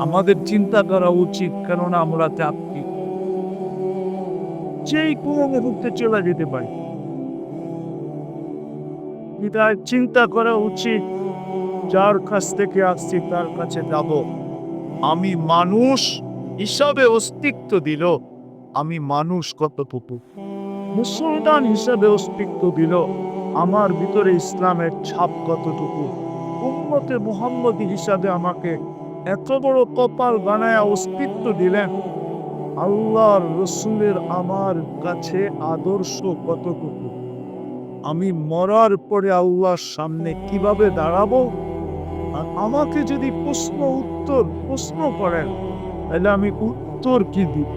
আমাদের চিন্তা করা উচিত, কেননা আমরা যাত্রী। যেই কোনো মুহূর্তে চলে যেতে পারি। বিদায়, চিন্তা করা উচিত, যার কাছ থেকে আসছি তার কাছে যাব। আমি মানুষ হিসাবে অস্তিত্ব দিল। আমি মানুষ কতটুকু? মুসলমান হিসাবে অস্তিত্ব দিল। আমার ভিতরে ইসলামের ছাপ কতটুকু? উম্মতে মুহাম্মদী হিসাবে আমাকে এত বড় কপাল বানায় অস্তিত্ব দিলেন। আল্লাহর রসুলের আমার কাছে আদর্শ কতটুকু? আমি মরার পরে আল্লাহর সামনে কীভাবে দাঁড়াবো? আর আমাকে যদি প্রশ্ন উত্তর, প্রশ্ন করেন, তাহলে আমি উত্তর কি দিব?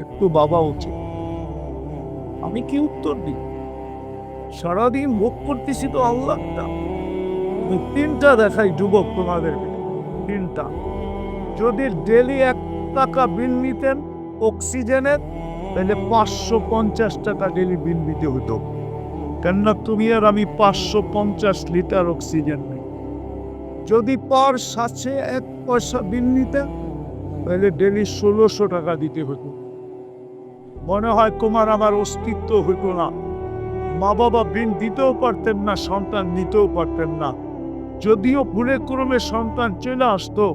একটু বাবা উচিত। আমি কি উত্তর দিই সারাদিন ভোগ করতেছি তো আল্লাহটা। তিনটা দেখাই যুবক তোমাদের তিনটা। যদি ডেলি এক টাকা বিল নিতেন অক্সিজেনের, তাহলে পাঁচশো পঞ্চাশ টাকা ডেলি বিল দিতে হতো। কেননা তুমি আর আমি পাঁচশো পঞ্চাশ লিটার অক্সিজেন নেই। যদি পার সাথে এক পয়সা বিল নিতেন, তাহলে ডেলি ষোলোশো টাকা দিতে হতো। মনে হয় তোমার আমার অস্তিত্ব হতো না। মা বাবা বিন দিতেও পারতেন না, সন্তান নিতেও পারতেন না। যদিও ভুলে ক্রমে সন্তান চলে আসতো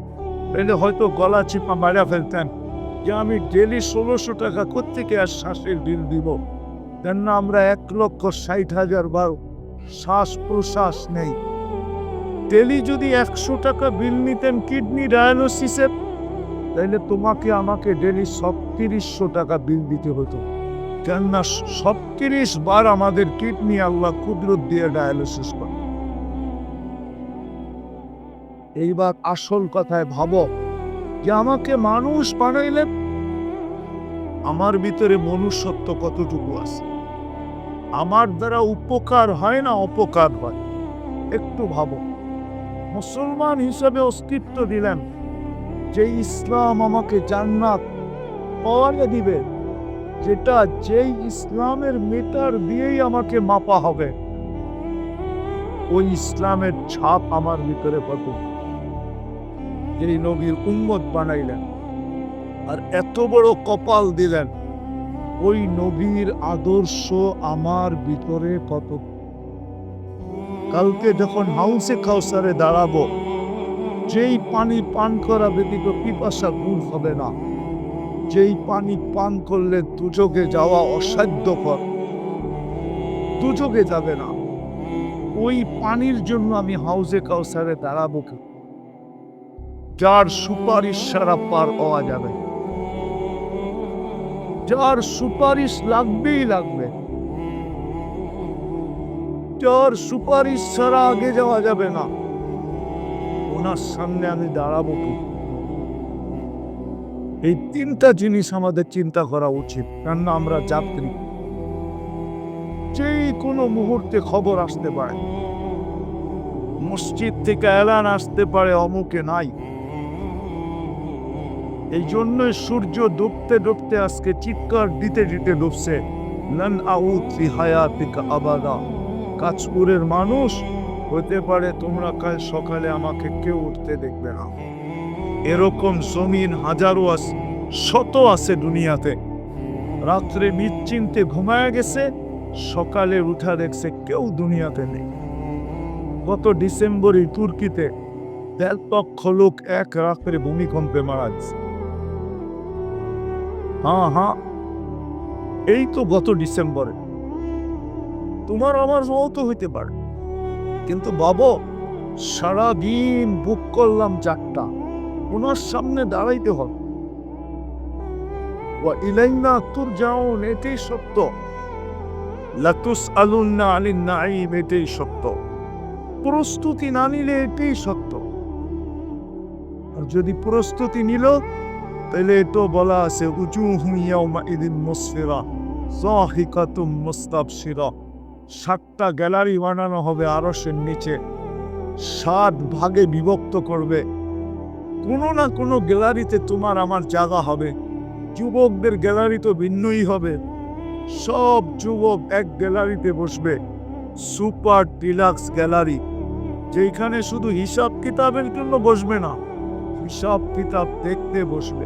তাহলে হয়তো গলা চিপা মারা ফেলতেন। যে আমি ডেলি ষোলোশো টাকা কোথেকে আর শ্বাসের বিল দিব? কেননা আমরা এক লক্ষ ষাট হাজার বার শ্বাস প্রশ্বাস নেই। ডেলি যদি একশো টাকা বিল নিতেন কিডনি ডায়ালিসিসের তাহলে তোমাকে আমাকে ডেলি সবত্রিশশো টাকা বিল দিতে হতো। কেননা সবত্রিশ বার আমাদের কিডনি আল্লাহ কুদরত দিয়ে ডায়ালিসিস এইবার আসল কথায় ভাবো যে আমাকে মানুষ বানাইলেন আমার ভিতরে মনুষ্যত্ব কতটুকু আছে? আমার দ্বারা উপকার হয় না অপকার হয়? একটু ভাবো। মুসলমান হিসাবে অস্তিত্ব দিলেন যে ইসলাম আমাকে জান্নাত পাওয়ারে দিবে, যেটা যেই ইসলামের মিটার দিয়েই আমাকে মাপা হবে। ওই ইসলামের ছাপ আমার ভিতরে কত যিনি নবীর উম্মত বানাইলেন। আর এত বড় কপাল দিলেন। ওই নবীর আদর্শ আমার ভিতরে কত? কালকে যখন হাউসে কাউসারে দাঁড়াবো, যেই পানি পান করা ব্যতীত পিপাসা দূর হবে না। যেই পানি পান করলে দুযোগে যাওয়া অসাধ্যকর। দুযোগে যাবে না। ওই পানির জন্য আমি হাউসে কাউসারে দাঁড়াবো কি? যার সুপারিশ সারা পার হওয়া যাবে। যার সুপারিশ লাগবেই লাগবে। যার সুপারিশ ছাড়া আগে যাওয়া যাবে না। ওনার সামনে আমি দাঁড়াবো কি? এই তিনটা জিনিস আমাদের চিন্তা করা উচিত, কেননা আমরা যাত্রী। যেই কোনো মুহূর্তে খবর আসতে পারে। মসজিদ থেকে এলান আসতে পারে, অমুকে নাই। এই জন্যই সূর্য ডুবতে ডুবতে আজকে চিৎকার দিতে দিতে ডুবছে। লন আউত হায়াতিকা আবাদা। কাজপুরের মানুষ, হতে পারে তোমরা কাল সকালে আমাকে কেউ উঠতে দেখবে না। এরকম জমিন হাজারো আছে শত আছে দুনিয়াতে। রাত্রে নিশ্চিন্তে ঘুমায় গেছে, সকালে উঠা দেখছে কেউ দুনিয়াতে নেই। গত ডিসেম্বরে তুর্কিতে দেড় লক্ষ লোক এক রাত্রে ভূমিকম্পে মারা গেছে। হ্যাঁ হ্যাঁ। এই তো গত ডিসেম্বরে। তোমার আমার মত হইতে পারে। কিন্তু বাবা, সারাদিন বুক করলাম চারটা। ওনার সামনে দাঁড়াইতে হবে। ওয়া ইলাইনা তুরজাউন, এটাই সত্য। লাতুস আলুন্না আলিন নাইম এটাই সত্য। প্রস্তুতি না নিলে এটাই সত্য। আর যদি প্রস্তুতি নিল তাহলে তো বলা আছে উঁচু হুইয়াউমা ইদিন মুসফিরা, সাহিকাতুম মুস্তাবশিরা। সাতটা গ্যালারি বানানো হবে আরসের নিচে। সাত ভাগে বিভক্ত করবে। কোনো না কোনো গ্যালারিতে তোমার আমার জায়গা হবে। যুবকদের গ্যালারি তো ভিন্নই হবে। সব যুবক এক গ্যালারিতে বসবে। সুপার ডিলাক্স গ্যালারি যেখানে শুধু হিসাব কিতাবের জন্য বসবে না। হিসাব কিতাব দেখতে বসবে।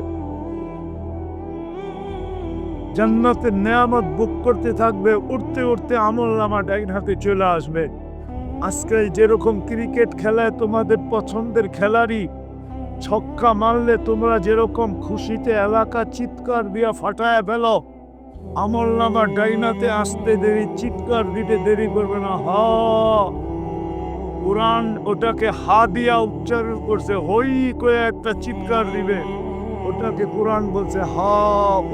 জান্নাতের নেয়ামত বুক করতে থাকবে উঠতে উঠতে আমল নামা ডাইন হাতে চলে আসবে। আজকে যেরকম ক্রিকেট খেলায় তোমাদের পছন্দের খেলারই ছক্কা মারলে তোমরা যেরকম খুশিতে এলাকা চিৎকার দিয়া ফাটায় ফেলো, আমল নামা ডাইনাতে আসতে দেরি, চিৎকার দিতে দেরি করবে না। হা কোরআন ওটাকে হা দিয়া উচ্চারণ করছে, হই করে একটা চিৎকার দিবে। ওটাকে কোরআন বলছে, হা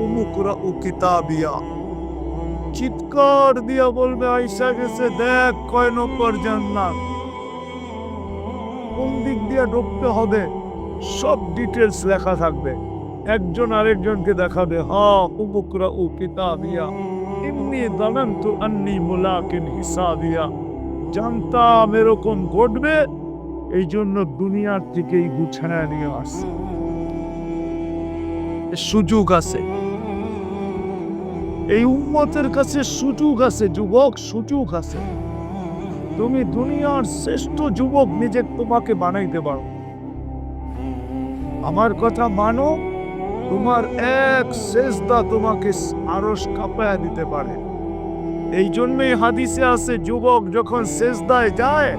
উমুকুরা উ কিতাবিয়া। চিৎকার দিয়া বলবে, আইসা গেছে, দেখ কয় নম্বর জান্নাত। কোন দিক দিয়ে ঢুকতে হবে, সব ডিটেলস লেখা থাকবে। একজন আরেকজনকে দেখাবে, হা উমুকরা উ কিতাবিয়া। এমনি দানান্তু আন্নি মুলাকিন হিসাবিয়া। জানতাম এরকম ঘটবে এই জন্য দুনিয়ার থেকেই গুছায় নিয়ে আসছে। সুযোগ আছে। এই উম্মতের কাছে সুযোগ আছে যুবক সুযোগ আছে। তুমি দুনিয়ার শ্রেষ্ঠ যুবক নিজে তোমাকে বানাইতে পারো। আমার কথা মানো তোমার এক শেষদা তোমাকে আরস কাঁপায়া দিতে পারে। এই জন্যই হাদিসে আছে, যুবক যখন শেষদায় যায়,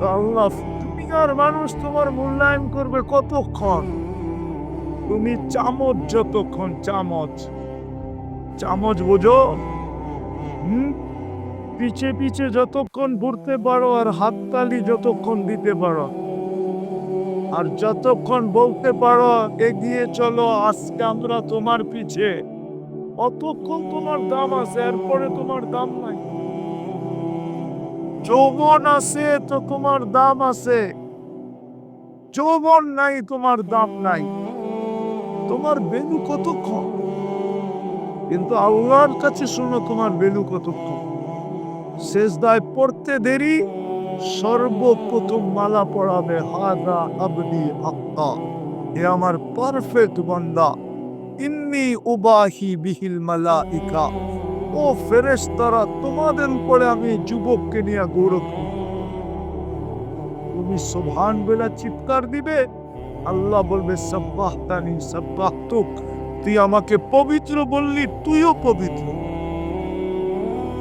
তো আল্লাহ দুনিয়ার মানুষ তোমার মূল্যায়ন করবে কতক্ষণ? তুমি চামচ যতক্ষণ চামচ। চামচ বোঝো। হুম? পিছে পিছে যতক্ষণ ঘুরতে পারো আর হাততালি যতক্ষণ দিতে পারো। আর যতক্ষণ বলতে পারো, এগিয়ে চলো, আজকে আমরা তোমার পিছে। অতক্ষণ তোমার দাম আছে, এরপরে তোমার দাম নাই। যৌবন আছে তো তোমার দাম আছে। যৌবন নাই, তোমার দাম নাই। তোমার বেলু কতক্ষণ? কিন্তু আল্লাহর কাছে শুনো, তোমার বেলু কতক্ষণ? শেষদায় পড়তে দেরি, সর্বপ্রথম মালা পড়াবে, হাদা আবদি আক্কা এ আমার পারফেক্ট বান্দা। ইন্নি উবাহি বিহিল মালাইকা। ও ফেরেশতারা, তোমাদের উপরে আমি যুবককে নিয়ে গৌরব তুমি সুবহান বেলা চিৎকার দিবে। আল্লাহ বলবে, সাব্বাহ তানি, সাব্বাহ তুই আমাকে পবিত্র বললি, তুইও পবিত্র।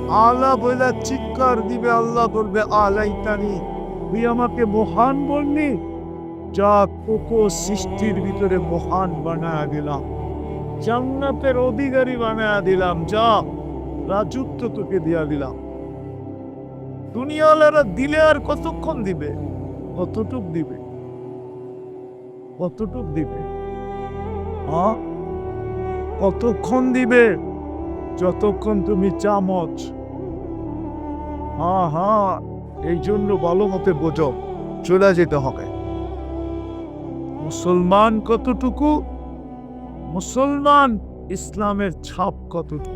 আলা বলে চিৎকার দিবে, আল্লাহ বলবে, আলাইতানি, তুই আমাকে মহান বললি। যা কোকো সৃষ্টির ভিতরে মহান বানায়া দিলাম। জান্নাতের অধিকারী বানায়া দিলাম, যা রাজত্ব তোকে দিয়া দিলাম। দুনিয়াওয়ালারা দিলে আর কতক্ষণ দিবে? কতটুক দিবে? কতটুক দিবে? কতক্ষণ দিবে? যতক্ষণ তুমি চামচ। হ্যাঁ হ্যাঁ এই জন্য ভালো মতে বোঝো, চলে যেতে হবে। মুসলমান কতটুকু? মুসলমান ইসলামের ছাপ কতটুকু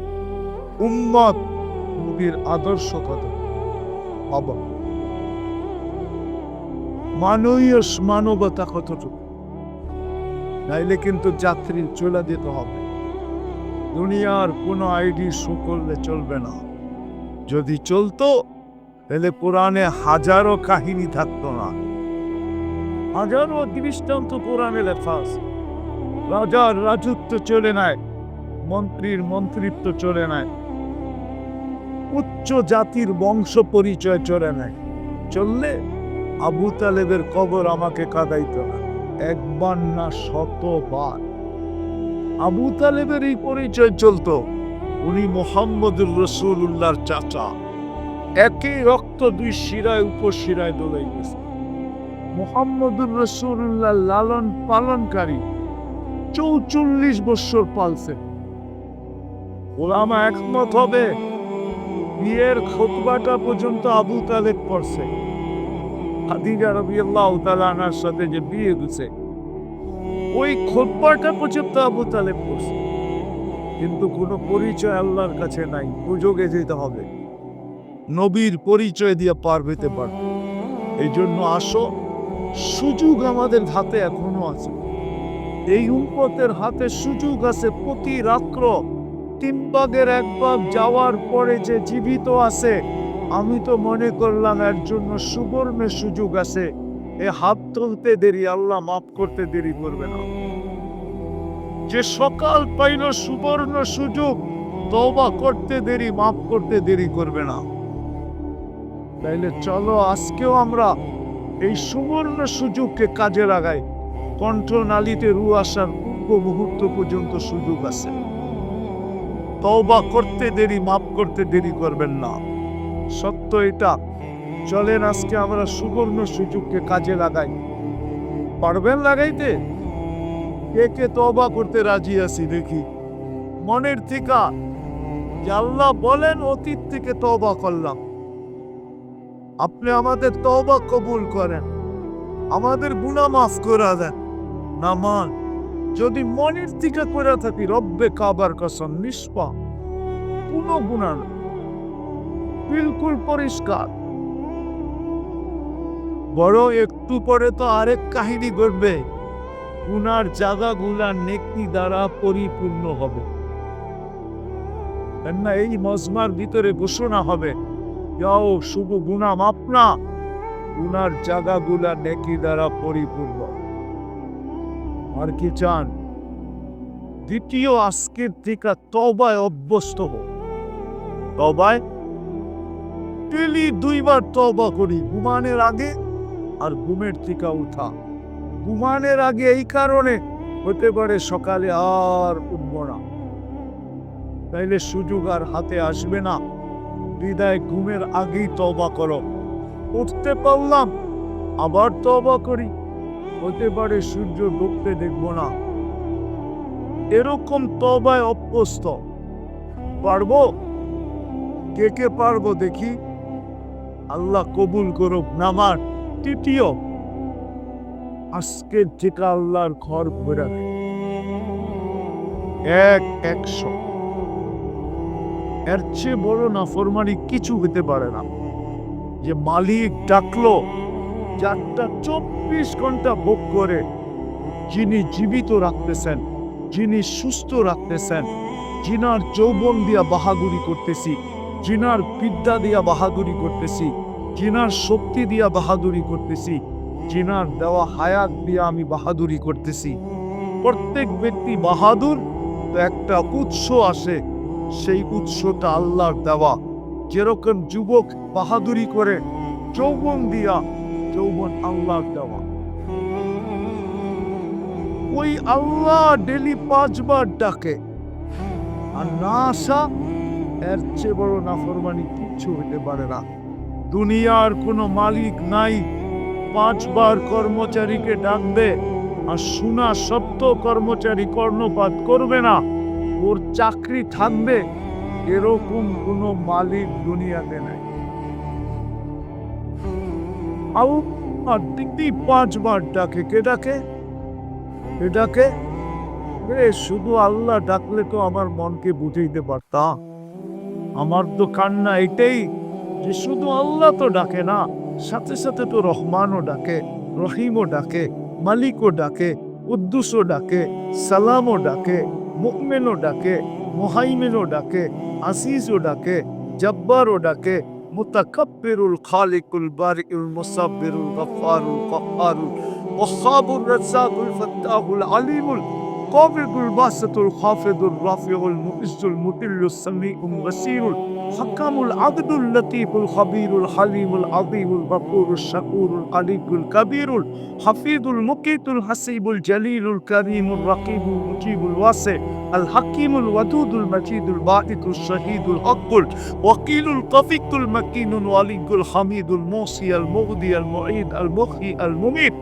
উম্মত নবীর আদর্শ কত? বাবা মানবীয় মানবতা কতটুকু? নাইলে কিন্তু যাত্রী চলে দিতে হবে। দুনিয়ার কোনো আইডি শো করলে চলবে না। যদি চলতো, তাহলে কোরআনে হাজারো কাহিনী থাকতো না। হাজারো দৃষ্টান্ত কোরআনে লেখা আছে। রাজার রাজত্ব চলে নাই, মন্ত্রীর মন্ত্রিত্ব চলে নাই, উচ্চ জাতির বংশ পরিচয় চলে নাই। চললে আবু তালেবের কবর আমাকে কাদাইতো না, একবার না শতবার। আবু তালেবের এই পরিচয় চলতো, উনি মোহাম্মদুর রসুল্লাহর চাচা। একই রক্ত দুই শিরায় উপশিরায় দোলাই গেছে মোহাম্মদুর রসুল্লাহ লালন পালনকারী চৌচল্লিশ বৎসর পালছে। ওলামা একমত হবে, বিয়ের খোতবাটা পর্যন্ত আবু তালেব পড়ছে খাদিজা রাদিয়াল্লাহু তাআলা আনার সাথে যে বিয়ে দিছে, ওই খোতবাটা পর্যন্ত আবু তালেব পড়ছে কিন্তু কোনো পরিচয় আল্লাহর কাছে নাই সুযোগে যেতে হবে। নবীর পরিচয় দিয়ে পার পেতে পারবে। এই জন্য আসো, সুযোগ আমাদের হাতে এখনও আছে। এই উম্মতের হাতে সুযোগ আছে প্রতি রাত্র। তিন ভাগের এক ভাগ যাওয়ার পরে যে জীবিত আছে, আমি তো মনে করলাম এর জন্য সুবর্ণের সুযোগ আছে। এ হাত তুলতে দেরি, আল্লাহ মাফ করতে দেরি করবে না। যে সকাল পাইল সুবর্ণ সুযোগ, তওবা করতে দেরি, মাফ করতে দেরি করবে না। তাইলে চলো আজকেও আমরা এই সুবর্ণ সুযোগকে কাজে লাগাই। কণ্ঠনালীতে রু আসার পূর্ব মুহূর্ত পর্যন্ত সুযোগ আছে। তওবা করতে দেরি, মাফ করতে দেরি করবেন না। সত্য এটা। চলেন আজকে আমরা সুবর্ণ সুযোগকে কাজে লাগাই। পারবেন লাগাইতে? কে কে তওবা করতে রাজি আছি দেখি। মনের থিকা। যে আল্লাহ বলেন, অতীত থেকে তওবা করলাম। আপনি আমাদের তওবা কবুল করেন। আমাদের গুনাহ মাফ করে দেন। না মান যদি মনের থেকে করে থাকি, রব্বে কাবার কসম নিষ্পা কোনো গুণা না বিলকুল পরিষ্কার। বড় একটু পরে তো আরেক কাহিনী ঘটবে। গুনার জায়গাগুলা নেকি দ্বারা পরিপূর্ণ হবে। কেননা এই মজমার ভিতরে ঘোষণা হবে যাও শুধু গুণা মাপ না গুনার জায়গাগুলা নেকি দ্বারা পরিপূর্ণ। আর কি চান? দ্বিতীয় আজকের থেকে তবায় অভ্যস্ত হোক তবায়? ডেলি দুইবার তবা করি, ঘুমানের আগে আর ঘুমের থেকে উঠা। ঘুমানের আগে এই কারণে হতে পারে সকালে আর উঠব না। তাইলে সুযোগ আর হাতে আসবে না। বিদায় ঘুমের আগেই তবা করো। উঠতে পারলাম, আবার তবা করি। হতে পারে সূর্য ডুবতে দেখব না। এরকম তবায় অভ্যস্ত। পারব? কে কে পারব দেখি? আল্লাহ কবুল করুক নামার তৃতীয়, আজকের থেকে আল্লাহর ঘর ঘোরা এক একশো। এর চেয়ে বড় না ফরমানি কিছু হতে পারে না। যে মালিক ডাকলো যারটা চব্বিশ ঘণ্টা ভোগ করে। যিনি জীবিত রাখতেছেন, যিনি সুস্থ রাখতেছেন, যিনার যৌবন দিয়া বাহাদুরি করতেছি, যিনার বিদ্যা দিয়া বাহাদুরি করতেছি, যিনার শক্তি দিয়া বাহাদুরি করতেছি, যিনার দেওয়া হায়াত দিয়া আমি বাহাদুরি করতেছি। প্রত্যেক ব্যক্তি বাহাদুর, তো একটা উৎস আসে, সেই উৎসটা আল্লাহর দেওয়া। যেরকম যুবক বাহাদুরি করে, যৌবন দিয়া যৌবন আল্লাহর দেওয়া। ওই আল্লাহ ডেলি পাঁচবার ডাকে। আর না আসা এর চেয়ে বড় নাফরমানি কিচ্ছু হতে পারে না। দুনিয়ার কোনো মালিক নাই, পাঁচবার কর্মচারীকে ডাকবে আর শোনা সত্য কর্মচারী কর্ণপাত করবে না। ওর চাকরি থাকবে, এরকম কোনো মালিক দুনিয়াতে নাই। আর দিদি পাঁচবার ডাকে, কে ডাকে? কে ডাকে? রে শুধু আল্লাহ ডাকলে তো আমার মনকে বুঝাইতে পারতাম আমার তো কান্না এটাই যে শুধু আল্লাহ তো ডাকে না, সাথে সাথে তো রহমানও ডাকে, রহিমও ডাকে, মালিকও ডাকে, উদ্দুসও ডাকে, সালামও ডাকে মুকমেনও ডাকে, মোহাইমেনও ডাকে আসিজও ডাকে, জব্বারও ডাকে المتكبر الخالق البارئ المصبر الغفار القهار الوهاب الرزاق الفتاح العليم قابض الباسط الخافض الرافع المؤز المطل السميع البصير الحكم العبد اللطيف الخبير الحليم العظيم الغفور الشكور القليق الكبير الحفيظ المقيت الحسيب الجليل الكريم الرقيب المجيب الواسع الحكيم الودود المجيد الباعث الشهيد الحق الوكيل القفيق المكين الولي الحميد الموصي المغدي المعيد المحيي المميت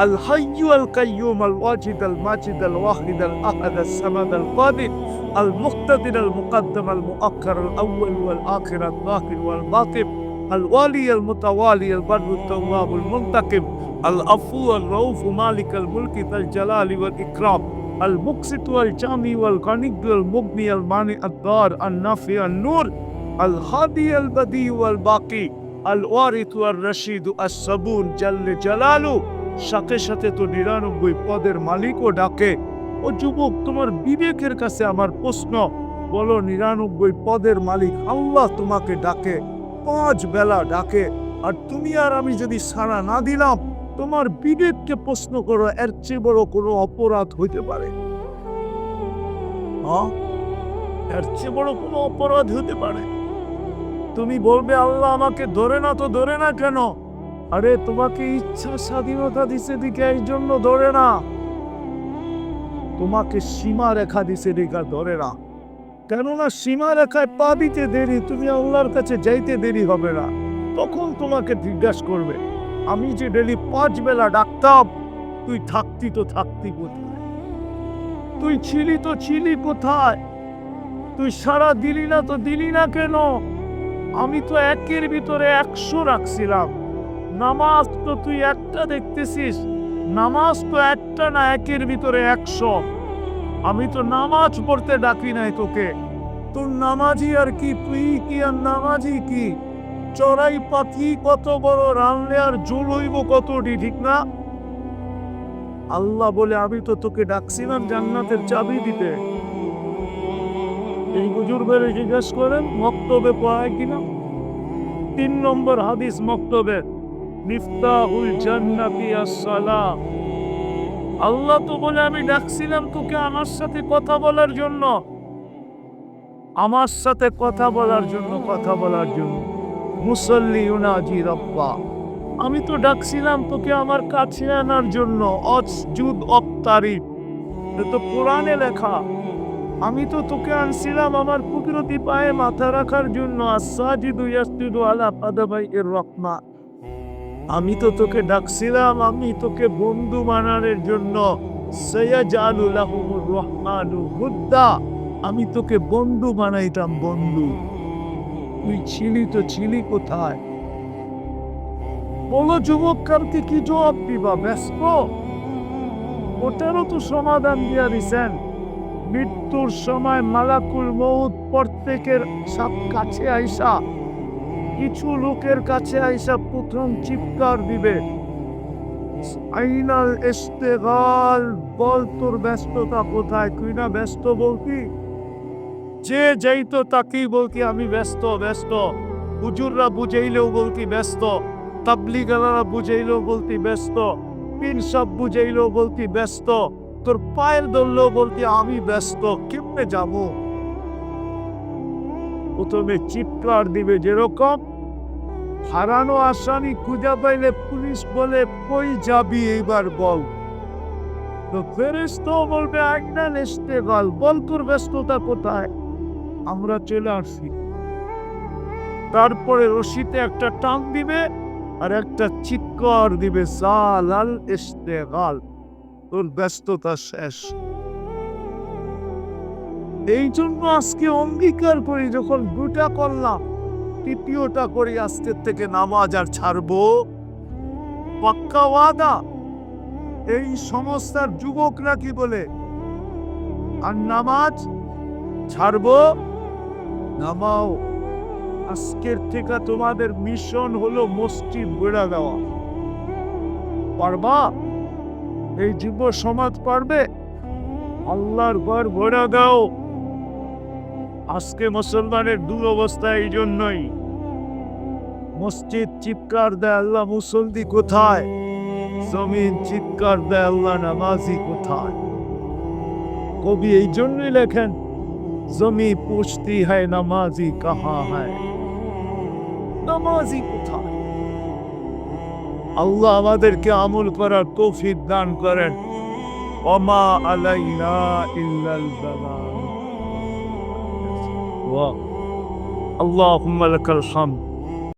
الحي القيوم الواجد الماجد الواحد الأحد الصمد القادر المقتدر المقدم المؤخر الأول والآخر الظاهر والباطن الوالي المتوالي البر التواب المنتقم العفو الرؤوف مالك الملك ذا الجلال والإكرام المقسط والجامي والغني المغني المانع الدار النافع النور الهادي البديع والباقي الوارث والرشيد الصبور جل جلاله সাথে সাথে তো নিরানব্বই পদের মালিকও ডাকে, ও যুবক, তোমার বিবেকের কাছে আমার প্রশ্ন। বলো, নিরানব্বই পদের মালিক আল্লাহ তোমাকে ডাকে, পাঁচ বেলা ডাকে, আর তুমি আর আমি যদি সাড়া না দিলাম, তোমার বিবেককে প্রশ্ন করো, এর চেয়ে বড় কোনো অপরাধ হইতে পারে। হ্যাঁ? এর চেয়ে বড় কোনো অপরাধ হতে পারে? তুমি বলবে, আল্লাহ আমাকে ধরে না তো ধরে না কেন? আরে, তোমাকে ইচ্ছা স্বাধীনতা দিছে দিকে এই জন্য ধরে না। তোমাকে সীমা রেখা দিছে দিকে ধরে না। কেননা সীমা রেখায় পা দিতে দেরি, তুমি আল্লাহর কাছে যাইতে দেরি হবে না। তখন তোমাকে জিজ্ঞাসা করবে, আমি যে ডেলি পাঁচ বেলা ডাকতাম, তুই থাকতি তো থাকতি কোথায়? তুই ছিলি তো ছিলি কোথায়? তুই সারা দিলি না তো দিলি না কেন? আমি তো একের ভিতরে একশো রাখছিলাম। নামাজ তো তুই একটা দেখতেছিস। নামাজ তো একটা না একের ভিতরে একশো। আমি তো নামাজ পড়তে ডাকি নাই তোকে। তোর নামাজি আর কি? তুই কি আর নামাজি কি? চড়াই পাখি কত বড়, রানলে আর জোর হইব কতটি, ঠিক না? আল্লাহ বলে, আমি তো তোকে ডাকছিলাম জান্নাতের চাবি দিতে। এই বুজুর্গের জিজ্ঞেস করেন, মক্তবে পড়ায় কিনা? তিন নম্বর হাদিস মক্তবে। মিফতাহুল জান্নাতি আসসালাম আল্লাহ তো বলে, আমি ডাকছিলাম তোকে আমার সাথে কথা বলার জন্য। আমার সাথে কথা বলার জন্য, কথা বলার জন্য। মুসল্লি উনাজি রব্বা। আমি তো ডাকছিলাম তোকে আমার কাছে আনার জন্য। অজুদ অপ্তারিফ এটা তো কোরআনে লেখা। আমি তো তোকে আনছিলাম আমার কুদরতি পায়ে মাথা রাখার জন্য। আসাজিদু ইয়াসজুদু আলা পাদাবাই এর রহমা। আমি তো তোকে ডাকছিলাম, আমি তোকে বন্ধু বানানোর জন্য। আমি তোকে বন্ধু বানাইতাম, বন্ধু। তুই ছিলি তো ছিলি কোথায়? বলো যুবক কি জবাব দিবা? ব্যস্ত? ওটারও তো সমাধান দিয়া দিছেন। মৃত্যুর সময় মালাকুল মৌত প্রত্যেকের সব কাছে আইসা কিছু লোকের কাছে আইসা প্রথম চিৎকার দিবে। আইনাল ইস্তেগাল, বল তোর ব্যস্ততা কোথায়? তুই না ব্যস্ত বলতি? যে যাইতো তাকেই বলতি, আমি ব্যস্ত ব্যস্ত। হুজুররা বুঝাইলেও বলতি ব্যস্ত। তাবলিগালারা বুঝাইলেও বলতি ব্যস্ত। পিন সব বুঝাইলেও বলতি ব্যস্ত। তোর পায়ের ধরলেও বলতি, আমি ব্যস্ত, কেমনে যাব? প্রথমে চিৎকার দিবে যেরকম হারানো আসানি খুঁজা পাইলে পুলিশ বলে, কই যাবি এইবার বল? তো ফেরেস্তো বলবে আইনা নেসতে গল বল তোর ব্যস্ততা কোথায়? আমরা চলে আসছি। তারপরে রশিতে একটা টান দিবে আর একটা চিৎকার দিবে সালাল ইস্তেগাল, তোর ব্যস্ততা শেষ। এই জন্য আজকে অঙ্গীকার করি, যখন দুটা করলাম তৃতীয়টা করে আজকের থেকে নামাজ আর ছাড়বো। পাক্কা ওয়াদা? এই সংস্থার যুবকরা কি বলে? আর নামাজ? ছাড়বো? নামাও। আজকের থেকে তোমাদের মিশন হলো মসজিদ বেড়া দেওয়া। পারবা? এই যুব সমাজ পারবে? আল্লাহর ঘর ভরা দাও। আজকে মুসলমানের দুরবস্থা এই জন্যই মসজিদ চিৎকার দেয়, আল্লাহ মুসল্লি কোথায়? জমিন চিৎকার দেয়, আল্লাহ নামাজি কোথায়? কবি এই জন্যই লেখেন, জমি পুষতি হয়, নামাজি কাহা হয়? নামাজি কোথায়? আল্লাহ আমাদেরকে আমল করার তৌফিক দান করেন। ওমা আলাইনা ইল্লাল বালাগ الله اللهم لك الحمد.